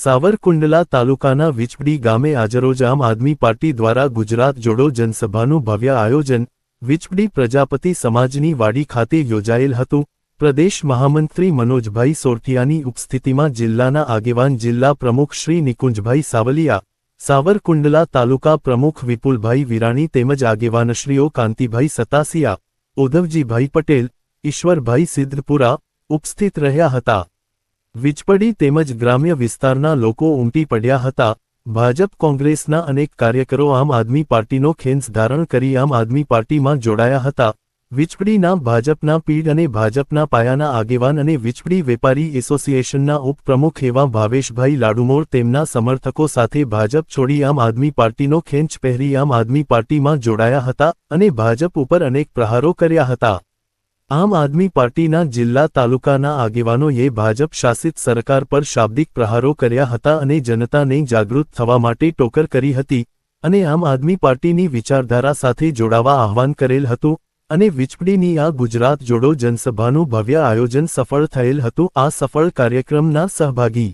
સાવરકુંડલા તાલુકાના વિચપડી ગામે આજરોજ આમ આદમી પાર્ટી દ્વારા ગુજરાત જોડો જનસભાનું ભવ્ય આયોજન વિચપડી પ્રજાપતિ સમાજની વાડી ખાતે યોજાયેલ હતું. પ્રદેશ મહામંત્રી મનોજભાઈ સોરઠિયાની ઉપસ્થિતિમાં જિલ્લાના આગેવાન જિલ્લા પ્રમુખ શ્રી નિકુંજભાઈ સાવલિયા, સાવરકુંડલા તાલુકા પ્રમુખ વિપુલભાઈ વિરાણી તેમજ આગેવાનશ્રીઓ કાંતિભાઈ સતાસિયા, ઉધવજીભાઈ પટેલ, ઈશ્વરભાઈ સિદ્ધપુરા ઉપસ્થિત રહ્યા હતા. વિચપડી તેમજ ગ્રામ્ય વિસ્તારના લોકો ઉમટી પડ્યા હતા. ભાજપ, કોંગ્રેસના અનેક કાર્યકરો આમ આદમી પાર્ટીનો ખેંચ ધારણ કરી આમ આદમી પાર્ટીમાં જોડાયા હતા. વીજપડીના ભાજપના પીઢ અને ભાજપના પાયાના આગેવાન અને વીજપડી વેપારી એસોસિએશનના ઉપપ્રમુખ એવા ભાવેશભાઈ લાડુમોર તેમના સમર્થકો સાથે ભાજપ છોડી આમ આદમી પાર્ટીનો ખેંચ પહેરી આમ આદમી પાર્ટીમાં જોડાયા હતા અને ભાજપ ઉપર અનેક પ્રહારો કર્યા હતા. આમ આદમી પાર્ટીના જિલ્લા તાલુકાના આગેવાનોએ ભાજપ શાસિત સરકાર પર શાબ્દિક પ્રહારો કર્યા હતા અને જનતાને જાગૃત થવા માટે ટોકર કરી હતી અને આમ આદમી પાર્ટીની વિચારધારા સાથે જોડાવા આહવાન કરેલ હતું અને વીજપડીની આ ગુજરાત જોડો જનસભાનું ભવ્ય આયોજન સફળ થયેલ હતું. આ સફળ કાર્યક્રમના સહભાગી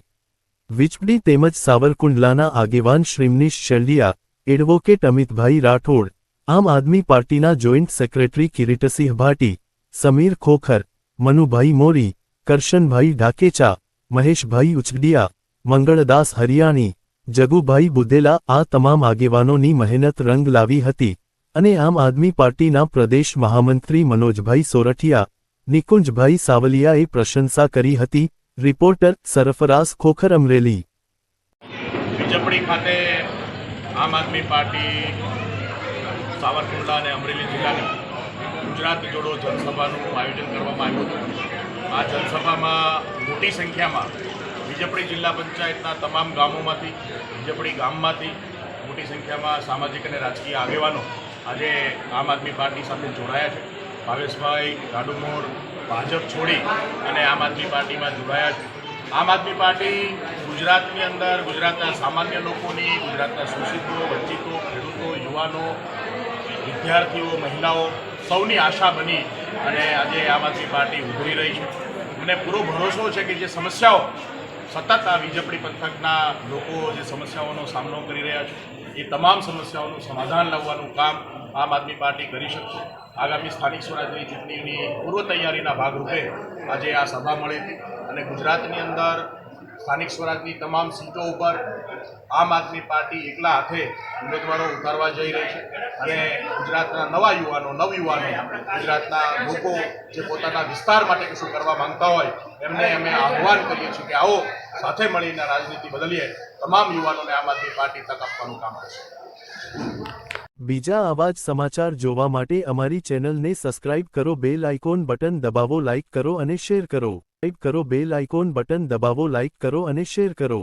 વીજપડી તેમજ સાવરકુંડલાના આગેવાન શ્રીમનીશ શેલ્ડિયા એડવોકેટ અમિતભાઈ રાઠોડ, આમ આદમી પાર્ટીના જોઈન્ટ સેક્રેટરી કિરીટસિંહ ભાટી સમીર ખોખર, મનુભાઈ મોરી, કરશનભાઈ ઢાકેચા, મહેશભાઈ ઉચડિયા મંગળદાસ હરિયાણી, જગુભાઈ બુદેલા આ તમામ આગેવાનોની મહેનત રંગ લાવી હતી અને આમ આદમી પાર્ટીના પ્રદેશ મહામંત્રી મનોજભાઈ સોરઠિયા, નિકુંજભાઈ સાવલિયાએ પ્રશંસા કરી હતી, રિપોર્ટર સરફરાઝ ખોખર અમરેલી. આમ આદમી પાર્ટી સાવરકુંડલા અને અમરેલી જિલ્લાની ગુજરાત જોડો જનસભાનું આયોજન કરવામાં આવ્યું હતું. આ જનસભામાં મોટી સંખ્યામાં વિજયપડી જિલ્લા પંચાયતના તમામ ગામોમાંથી વિજયપડી ગામમાંથી મોટી સંખ્યામાં સામાજિક અને રાજકીય આગેવાનો આજે આમ આદમી પાર્ટી સાથે જોડાયા છે. ભાવેશભાઈ, ગાડુમોર, ભાજપ છોડી અને આમ આદમી પાર્ટીમાં જોડાયા છે. આમ આદમી પાર્ટી ગુજરાતની અંદર ગુજરાતના સામાન્ય લોકોની, ગુજરાતના શોષિતો, વંચિતો, ખેડૂતો, યુવાનો, વિદ્યાર્થીઓ, મહિલાઓ સૌની આશા બની અને આજે આમ આદમી પાર્ટી ઉભરી રહી છે. મને પૂરો ભરોસો છે કે જે સમસ્યાઓ સતત આ વીજપડી પંથકના લોકો જે સમસ્યાઓનો સામનો કરી રહ્યા છે, એ તમામ સમસ્યાઓનું સમાધાન લાવવાનું કામ આમ આદમી પાર્ટી કરી શકશે. આગામી સ્થાનિક સ્વરાજની ચૂંટણીની પૂર્વ તૈયારીના ભાગરૂપે આજે આ સભા મળી હતી અને ગુજરાતની અંદર સ્થાનિક સ્વરાજની તમામ સીટો ઉપર આમ આદમી પાર્ટી એકલા હાથે ઉમેદવારો ઉતારવા જઈ રહી છે. અને ગુજરાતના નવા યુવાનો નવયુવાનો ગુજરાતના લોકો જે પોતાના વિસ્તાર માટે કશું કરવા માંગતા હોય, એમને અમે આહ્વાન કરીએ છીએ કે આવો, સાથે મળીને રાજનીતિ બદલીએ. તમામ યુવાનોને આમ આદમી પાર્ટી તક આપવાનું કામ કરશે. બીજા આવા જ સમાચાર જોવા માટે અમારી ચેનલને સબસ્ક્રાઇબ કરો, બેલ આઇકોન બટન દબાવો, લાઇક કરો અને શેર કરો. કરો બેલ આઇકોન બટન દબાવો લાઇક કરો અને શેર કરો.